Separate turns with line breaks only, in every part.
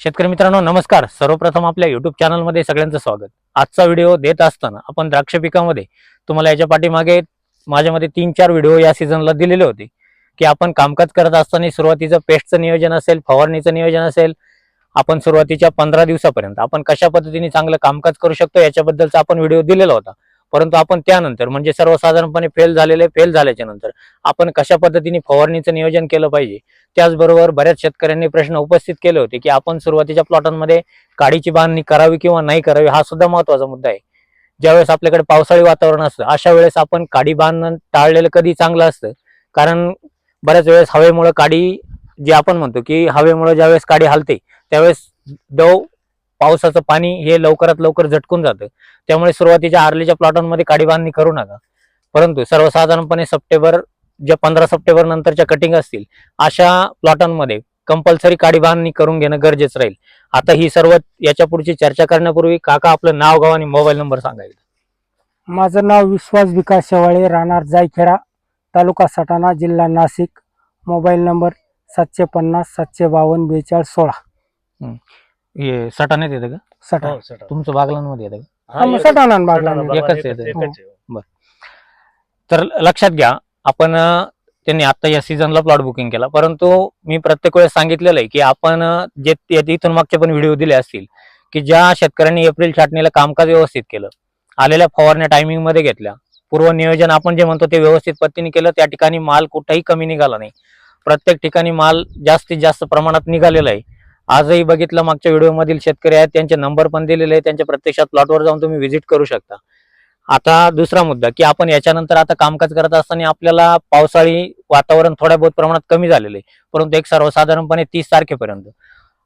शेतकरी मित्रांनो नमस्कार. सर्वप्रथम आपल्या युट्यूब चॅनलमध्ये सगळ्यांचं स्वागत. आजचा व्हिडिओ देत असताना आपण द्राक्ष पिकामध्ये तुम्हाला याच्या पाठीमागे माझ्यामध्ये तीन चार व्हिडिओ या सीझनला दिलेले होते. की आपण कामकाज करत असताना सुरुवातीचं पेस्टचं नियोजन असेल फवारणीचं नियोजन असेल आपण सुरुवातीच्या पंधरा दिवसापर्यंत आपण कशा पद्धतीने चांगलं कामकाज करू शकतो याच्याबद्दलचा आपण व्हिडिओ दिलेला होता. परंतु आपण त्यानंतर म्हणजे सर्वसाधारणपणे फेल झालेले फेल झाल्याच्यानंतर आपण कशा पद्धतीने फवारणीचं नियोजन केलं पाहिजे? त्याचबरोबर बऱ्याच शेतकऱ्यांनी प्रश्न उपस्थित केले होते की आपण सुरुवातीच्या प्लॉटांमध्ये काडीची बांधणी करावी किंवा नाही करावी हा सुद्धा महत्त्वाचा मुद्दा आहे. ज्यावेळेस आपल्याकडे पावसाळी वातावरण असतं अशा वेळेस आपण काडी बांधणं टाळलेलं कधी चांगलं असतं? कारण बऱ्याच वेळेस हवेमुळे काडी जे आपण म्हणतो की हवेमुळे ज्यावेळेस काडी हलते त्यावेळेस दव पावसाचं पाणी हे लवकरात लवकर झटकून जातं. त्यामुळे सुरुवातीच्या आरलीच्या प्लॉटांमध्ये काडी बांधणी करू नका. परंतु सर्वसाधारणपणे सप्टेंबर ज्या पंधरा सप्टेंबर नंतरच्या कटिंग असतील अशा प्लॉटांमध्ये कंपल्सरी काडी बांधणी करून घेणं गरजेचं राहील. आता ही सर्व याच्या पुढची चर्चा करण्यापूर्वी काका आपलं नाव गाव आणि मोबाईल नंबर सांगायचं
माझं नाव विश्वास विकास शेवाळे राहणार जायखेडा तालुका सटाणा जिल्हा नाशिक. मोबाईल नंबर सातशे पन्नास सातशे बावन्न बेचाळीस सोळा.
हे सटाण्यात येतं का?
सटाणा
हो, सटाणा.
तुमचं बागलांमध्ये येतं का?
हा, मग सटाणा आणि बागला
सटाणा,
नाही.
एकच येतं.
एकच आहे.
तर लक्षात घ्या आपण अं, त्यांनी आता या सीझनला प्लॉट बुकिंग केला. परंतु मी प्रत्येक वेळेस सांगितलेलं आहे की आपण अं, जे ते- इथून मागचे पण व्हिडिओ दिले असतील की ज्या शेतकऱ्यांनी एप्रिल छाटणीला कामकाज व्यवस्थित केलं आलेल्या फवारण्या टायमिंगमध्ये घेतल्या पूर्व नियोजन आपण जे म्हणतो ते व्यवस्थित पद्धतीने केलं त्या ठिकाणी माल कुठेही कमी निघाला नाही. प्रत्येक ठिकाणी माल जास्तीत जास्त प्रमाणात निघालेला आहे. आजही बघितलं मागच्या व्हिडिओमधील शेतकरी आहेत त्यांचे नंबर पण दिलेले आहेत त्यांच्या प्रत्यक्षात प्लॉटवर जाऊन तुम्ही व्हिजिट करू शकता. आता दुसरा मुद्दा की आपण याच्यानंतर आता कामकाज करत असताना आपल्याला पावसाळी वातावरण थोड्या बहुत प्रमाणात कमी झालेलं आहे परंतु एक सर्वसाधारणपणे तीस तारखेपर्यंत.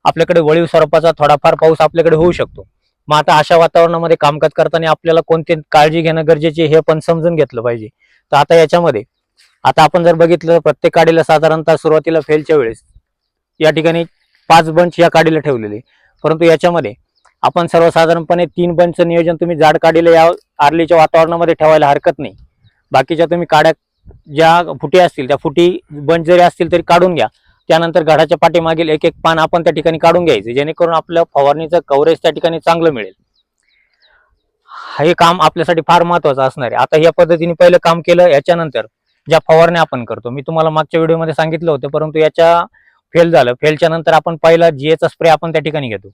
आपल्याकडे वळीव स्वरूपाचा थोडाफार पाऊस आपल्याकडे होऊ शकतो. मग आता अशा वातावरणामध्ये कामकाज करताना आपल्याला कोणती काळजी घेणं गरजेचे हे पण समजून घेतलं पाहिजे. तर आता याच्यामध्ये आता आपण जर बघितलं प्रत्येक काडीला साधारणतः सुरुवातीला फेलच्या वेळेस या ठिकाणी पाच बंच या काडीला ठेवलेले. परंतु याच्यामध्ये आपण सर्वसाधारणपणे तीन बंच नियोजन तुम्ही जाड काडीला या आरलीच्या वातावरणामध्ये ठेवायला हरकत नाही. बाकीच्या तुम्ही काड्या ज्या फुटी असतील त्या फुटी बंच जरी असतील तरी काढून घ्या. त्यानंतर घडाच्या पाठीमागील एक एक पान आपण त्या ठिकाणी काढून घ्यायचे जेणेकरून आपल्या फवारणीचं कव्हरेज त्या ठिकाणी चांगलं मिळेल. हे काम आपल्यासाठी फार महत्वाचं असणार आहे. आता या पद्धतीने पहिलं काम केलं याच्यानंतर ज्या फवारण्या आपण करतो मी तुम्हाला मागच्या व्हिडिओमध्ये सांगितलं होतं परंतु याच्या फेल झालं फेलच्या नंतर आपण पहिला जीएचा स्प्रे आपण त्या ठिकाणी घेतो.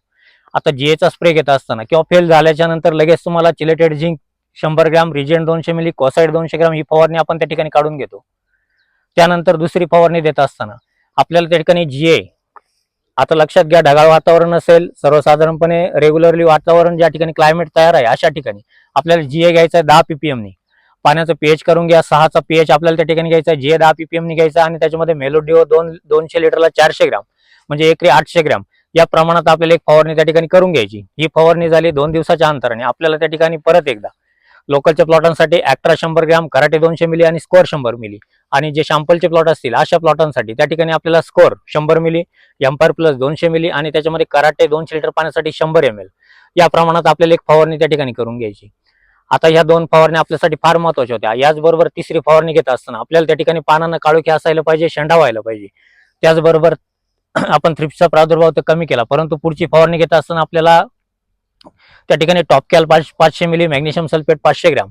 आता जीएचा स्प्रे घेत असताना किंवा फेल झाल्याच्यानंतर लगेच तुम्हाला चिलेटेड झिंक शंभर ग्रॅम रिजेंट दोनशे मिली कॉसाईड दोनशे ग्रॅम ही फवारणी आपण त्या ठिकाणी काढून घेतो. त्यानंतर दुसरी फवारणी देत असताना आपल्याला त्या ठिकाणी जीए आता लक्षात घ्या ढगाळ वातावरण असेल सर्वसाधारणपणे रेग्युलरली वातावरण ज्या ठिकाणी क्लायमेट तयार आहे अशा ठिकाणी आपल्याला जीए घ्यायचं आहे दहा पीपीएमनी पाण्याचं पीएच करून घ्या. सहाचा पीएच आपल्याला त्या ठिकाणी घ्यायचा जे दहा पीपीएम घ्यायचा आणि त्याच्यामध्ये मेलोडिओ दोन दोनशे लिटरला चारशे ग्रॅम म्हणजे एकरी आठशे ग्रॅम या प्रमाणात आपल्याला एक फवारणी त्या ठिकाणी करून घ्यायची. ही फवारणी झाली दोन दिवसाच्या अंतराने. आपल्याला त्या ठिकाणी परत एकदा लोकलच्या प्लॉटांसाठी ॲक्ट्रा शंभर ग्रॅम कराटे दोनशे मिली आणि स्कोअर शंभर मिली. आणि जे शॅम्पलचे प्लॉट असतील अशा प्लॉटांसाठी त्या ठिकाणी आपल्याला स्कोअर शंभर मिली एम्पायर प्लस दोनशे मिली आणि त्याच्यामध्ये कराटे दोनशे लिटर पाण्यासाठी शंभर एम एल या प्रमाणात आपल्याला एक फवारणी त्या ठिकाणी करून घ्यायची. आता ह्या दोन फवारण्या आपल्यासाठी फार महत्त्वाच्या होत्या. याचबरोबर तिसरी फवारणी घेत असताना आपल्याला त्या ठिकाणी पानांना काळोखी असायला पाहिजे शेंडा व्हायला पाहिजे. त्याचबरोबर आपण थ्रिप्सचा प्रादुर्भाव तर कमी केला परंतु पुढची फवारणी घेत असताना आपल्याला त्या ठिकाणी टॉपकॅल पाच पाचशे मिली मॅग्नेशियम सल्फेट पाचशे ग्रॅम.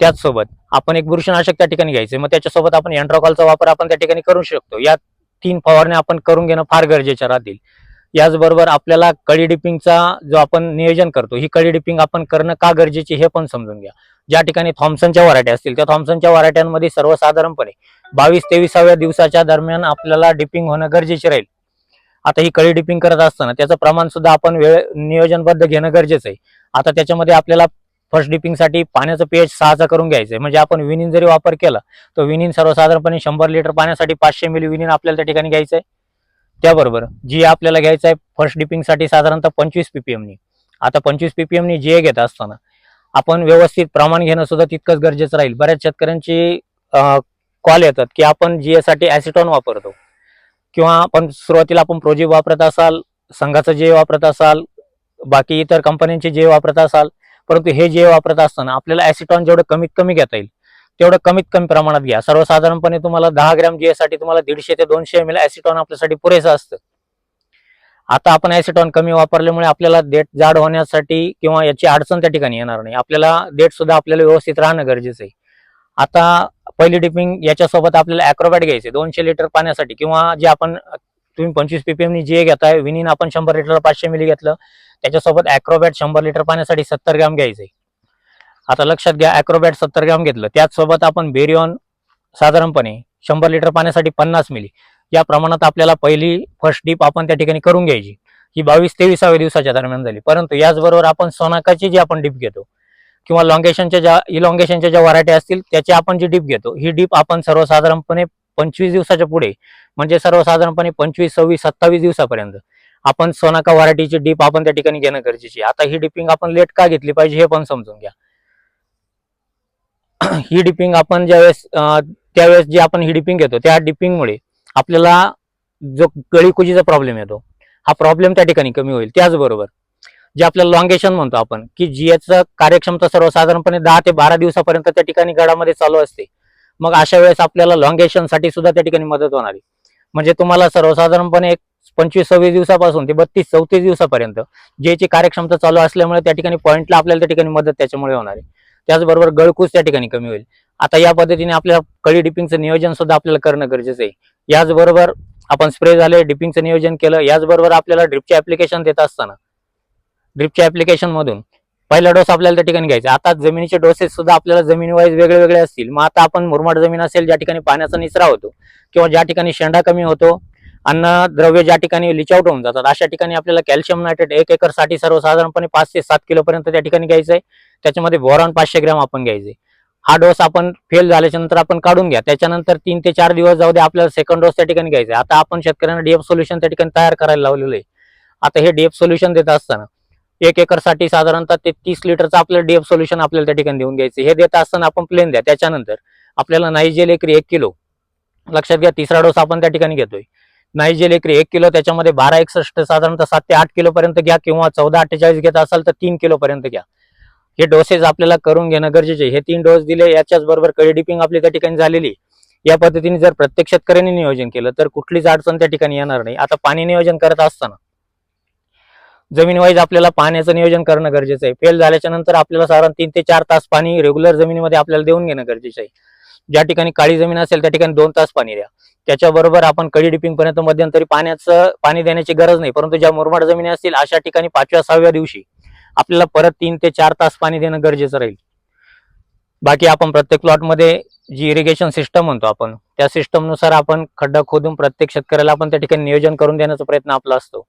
त्याचसोबत आपण एक बुरशीनाशक त्या ठिकाणी घ्यायचे मग त्याच्यासोबत आपण एन्ड्रॉकॉलचा वापर आपण त्या ठिकाणी करू शकतो. या तीन फवारण्या आपण करून घेणं फार गरजेच्या राहतील. याचबरोबर आपल्याला कळी डिपिंगचा जो आपण नियोजन करतो ही कळी डिपिंग आपण करणं का गरजेची हे पण समजून घ्या. ज्या ठिकाणी थॉम्सनच्या वराट्या असतील त्या थॉम्सनच्या वराट्यांमध्ये सर्वसाधारणपणे बावीस तेविसाव्या दिवसाच्या दरम्यान आपल्याला डिपिंग होणं गरजेचे राहील. आता ही कळी डिपिंग करत असताना त्याचं प्रमाण सुद्धा आपण वेळ नियोजनबद्ध घेणं गरजेचं आहे. आता त्याच्यामध्ये आपल्याला फर्स्ट डिपिंगसाठी पाण्याचं पीएच सहाचा करून घ्यायचं आहे. म्हणजे आपण विनिन जरी वापर केला तर विनिन सर्वसाधारणपणे शंभर लिटर पाण्यासाठी पाचशे मिली विनिन आपल्याला त्या ठिकाणी घ्यायचं आहे. त्याबरोबर जी आपल्याला घ्यायचं आहे फर्स्ट डिपिंगसाठी साधारणतः पंचवीस पीपीएमनी आता पंचवीस पीपीएमनी जी घेत असताना आपण व्यवस्थित प्रमाण घेणं सुद्धा तितकंच गरजेचं राहील. बऱ्याच शेतकऱ्यांची कॉल येतात की आपण जी साठी ॲसिटॉन वापरतो. किंवा आपण सुरुवातीला आपण प्रोजेक्ट वापरत असाल संघाचं जे वापरत असाल बाकी इतर कंपन्यांचे जे वापरत असाल परंतु हे जे वापरत असताना आपल्याला ॲसिटॉन जेवढं कमीत कमी घेता येईल तेवढं कमीत कमी प्रमाणात घ्या. सर्वसाधारणपणे तुम्हाला दहा ग्रॅम जी साठी तुम्हाला दीडशे ते दोनशे एम एल ऍसिटॉन आपल्यासाठी पुरेसं असतं. आता आपण ऍसिटॉन कमी वापरल्यामुळे आपल्याला देठ जाड होण्यासाठी किंवा याची अडचण त्या ठिकाणी येणार नाही. आपल्याला देठ सुद्धा आपल्याला व्यवस्थित राहणं गरजेचं आहे. आता पहिली डिपिंग याच्यासोबत आपल्याला अॅक्रोबॅट घ्यायचे. दोनशे लिटर पाण्यासाठी किंवा जे आपण तुम्ही पंचवीस पीपीएम नी जे घेताय विनीन आपण शंभर लिटर पाचशे मिली घेतलं त्याच्यासोबत अॅक्रोबॅट शंभर लिटर पाण्यासाठी सत्तर ग्रॅम घ्यायचे. आता लक्षात घ्या अॅक्रोबॅट सत्तर ग्रॅम घेतलं. त्याचसोबत आपण बेरियॉन साधारणपणे शंभर लिटर पाण्यासाठी पन्नास मिली या प्रमाणात आपल्याला पहिली फर्स्ट डीप आपण त्या ठिकाणी करून घ्यायची. ही बावीस तेवीसाव्या दिवसाच्या दरम्यान झाली. परंतु याचबरोबर आपण सोनाकाची जी आपण डीप घेतो किंवा लॉंगेशनच्या ज्या इलॉंगेशनच्या ज्या व्हरायटी असतील त्याची आपण जी डीप घेतो ही डीप आपण सर्वसाधारणपणे पंचवीस दिवसाच्या पुढे म्हणजे सर्वसाधारणपणे पंचवीस सव्वीस सत्तावीस दिवसापर्यंत आपण सोनाका व्हरायटीची डीप आपण त्या ठिकाणी घेणं गरजेची आता ही डिपिंग आपण लेट का घेतली पाहिजे हे पण समजून घ्या. ही डिपिंग आपण ज्यावेळेस त्यावेळेस जी आपण ही डिपिंग घेतो त्या डिपिंगमुळे आपल्याला जो गळीकुजीचा प्रॉब्लेम येतो हा प्रॉब्लेम त्या ठिकाणी कमी होईल. त्याचबरोबर जे आपल्याला लॉंगेशन म्हणतो आपण की जी कार्यक्षमता सर्वसाधारणपणे दहा ते बारा दिवसापर्यंत त्या ठिकाणी गडामध्ये चालू असते मग अशा वेळेस आपल्याला लॉंगेशनसाठी सुद्धा त्या ठिकाणी मदत होणार आहे. म्हणजे तुम्हाला सर्वसाधारणपणे एक पंचवीस सव्वीस दिवसापासून ते बत्तीस चौतीस दिवसापर्यंत जेची कार्यक्षमता चालू असल्यामुळे त्या ठिकाणी पॉईंटला आपल्याला त्या ठिकाणी मदत त्याच्यामुळे होणार आहे. त्याचबरोबर गळकूस त्या ठिकाणी कमी होईल. आता या पद्धतीने आपल्या कळी डिपिंगचं नियोजन सुद्धा आपल्याला करणं गरजेचं आहे. याचबरोबर आपण स्प्रे झाले डिपिंगचं नियोजन केलं याचबरोबर आपल्याला ड्रिपचे ऍप्लिकेशन देत असताना ड्रिपच्या ऍप्लिकेशन मधून पहिला डोस आपल्याला त्या ठिकाणी घ्यायचा आता जमिनीचे डोसेस सुद्धा आपल्याला जमिनी वाईज वेगळे वेगळे असतील. मग आता आपण मुरमाड जमीन असेल ज्या ठिकाणी पाण्याचा निचरा होतो किंवा ज्या ठिकाणी शेंडा कमी होतो अन्न द्रव्य ज्या ठिकाणी लिचआउट होऊन जातात अशा ठिकाणी आपल्याला कॅल्शियम नायट्रेट एक एकरसाठी सर्वसाधारणपणे पाच ते सात किलोपर्यंत त्या ठिकाणी घ्यायचंय त्याच्यामध्ये बोरॉन पाचशे ग्रॅम आपण घ्यायचे. हा डोस आपण फेल झाल्याच्यानंतर आपण काढून घ्या. त्याच्यानंतर तीन ते चार दिवस जाऊ दे आपल्याला सेकंड डोस त्या ठिकाणी घ्यायचा आहे. आता आपण शेतकऱ्यांना डीएफ सोल्युशन त्या ठिकाणी तयार करायला लावलेलं आहे. आता हे डीएफ सोल्युशन देत असताना एक एकरसाठी साधारणतः ते तीस लिटरचं आपलं डीएफ सोल्युशन आपल्याला त्या ठिकाणी देऊन घ्यायचं हे देत असताना आपण प्लेन द्या. त्याच्यानंतर आपल्याला नाईजेल एकरी एक किलो. लक्षात घ्या तिसरा डोस आपण त्या ठिकाणी घेतोय. नाईजेल एकरी एक किलो त्याच्यामध्ये बारा एकसष्ट साधारणतः सात ते आठ किलो पर्यंत घ्या किंवा चौदा अठ्ठेचाळीस घेत असाल तर तीन किलो पर्यंत घ्या. हे डोसेस आपल्याला करून घेणं गरजेचे हे तीन डोस दिले याच्याच बरोबर कळी डिपिंग आपली त्या ठिकाणी झालेली. या पद्धतीने जर प्रत्येक शेतकऱ्यांनी नियोजन केलं तर कुठलीच अडचण त्या ठिकाणी येणार नाही. आता पाणी नियोजन करत असताना जमीन वाईज आपल्याला पाण्याचं नियोजन करणं गरजेचं आहे. फेल झाल्याच्यानंतर आपल्याला साधारण तीन ते चार तास पाणी रेग्युलर जमिनीमध्ये आपल्याला देऊन घेणं गरजेचं आहे. ज्या ठिकाणी काळी जमीन असेल त्या ठिकाणी दोन तास पाणी द्या. त्याच्याबरोबर आपण कडी डिपिंग पर्यंत मध्यंतरी पाण्याचं पाणी देण्याची गरज नाही. परंतु ज्या मुरमाड जमिनी असतील अशा ठिकाणी पाचव्या सहाव्या दिवशी आपल्याला परत तीन ते चार तास पाणी देणं गरजेचं राहील. बाकी आपण प्रत्येक प्लॉटमध्ये जी इरिगेशन सिस्टम म्हणतो आपण त्या सिस्टमनुसार आपण खड्डा खोदून प्रत्येक शेतकऱ्याला आपण त्या ठिकाणी नियोजन करून देण्याचा प्रयत्न आपला असतो.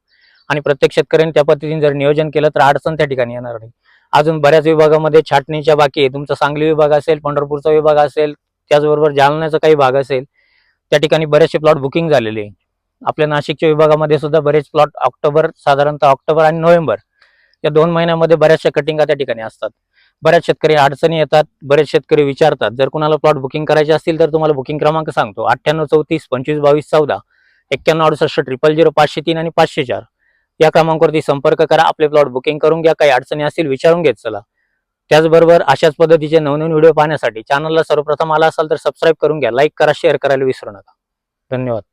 आणि प्रत्येक शेतकऱ्याने त्या पद्धतीने जर नियोजन केलं तर अडचण त्या ठिकाणी येणार नाही. अजून बऱ्याच विभागामध्ये छाटणीच्या बाकी आहे. तुमचा सांगली विभाग असेल पंढरपूरचा विभाग असेल त्याचबरोबर जालन्याचा काही भाग असेल त्या ठिकाणी बरेचसे प्लॉट बुकिंग झालेले आहे. आपल्या नाशिकच्या विभागामध्ये सुद्धा बरेच प्लॉट ऑक्टोबर साधारणतः ऑक्टोबर आणि नोव्हेंबर या दोन महिन्यामध्ये बऱ्याचशा कटिंगा त्या ठिकाणी असतात. बऱ्याच शेतकरी अडचणी येतात बरेच शेतकरी विचारतात जर कुणाला प्लॉट बुकिंग करायचे असतील तर तुम्हाला बुकिंग क्रमांक सांगतो. अठ्ठ्याण्णव चौतीस पंचवीस बावीस चौदा एक्क्याण्णव अडुसष्ट ट्रिपल झिरो पाचशे तीन आणि पाचशे चार. या क्रमांकावरती संपर्क करा आपले प्लॉट बुकिंग करून घ्या काही अडचणी असतील विचारून घेत चला. त्याचबरोबर अशाच पद्धतीचे नवनवीन व्हिडिओ पाहण्यासाठी चॅनलला सर्वप्रथम आला असाल तर सबस्क्राईब करून घ्या लाईक करा शेअर करायला विसरू नका. धन्यवाद.